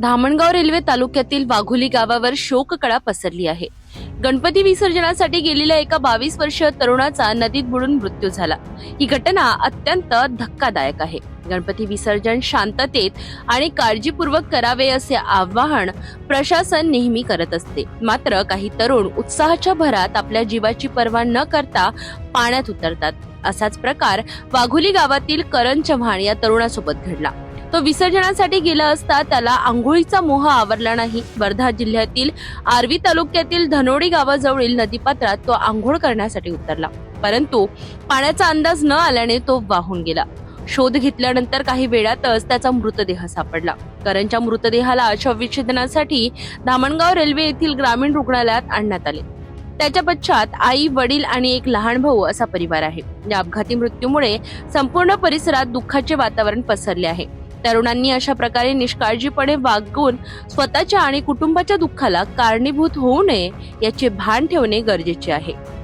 Dhamangaon railway तालुक्यातील वाघोली गावावर शोककळा पसरली आहे. गणपती विसर्जनासाठी गेलेल्या एका बावीस वर्षीय तरुणाचा नदीत बुडून मृत्यू झाला. ही घटना अत्यंत धक्कादायक आहे. गणपती विसर्जन शांततेत आणि काळजीपूर्वक करावे असे आवाहन प्रशासन नेहमी करत असते. मात्र काही तरुण उत्साहाच्या भरात आपल्या जीवाची पर्वा न करता पाण्यात उतरतात. असाच प्रकार वाघोली गावातील करण चव्हाण या तरुणासोबत घडला. तो विसर्जनासाठी गेला असता त्याला आंघोळीचा मोह आवरला नाही. वर्धा जिल्ह्यातील आर्वी तालुक्यातील धनोडी गावाजवळील नदीपात्रात तो आंघोळ करण्यासाठी उतरला. परंतु पाण्याचा अंदाज न आल्याने तो वाहून गेला. शोध घेतल्यानंतर काही वेळातच त्याचा मृतदेह सापडला. करणच्या मृतदेहाला शवविच्छेदनासाठी धामणगाव रेल्वे येथील ग्रामीण रुग्णालयात आणण्यात आले. त्याच्या पश्चात आई वडील आणि एक लहान भाऊ असा परिवार आहे. या अपघाती मृत्यूमुळे संपूर्ण परिसरात दुःखाचे वातावरण पसरले आहे. तरुणांनी अशा प्रकारे निष्काळजीपणे वागून स्वतःच्या आणि कुटुंबाच्या दुःखाला कारणीभूत होऊ नये याचे भान ठेवणे गरजेचे आहे.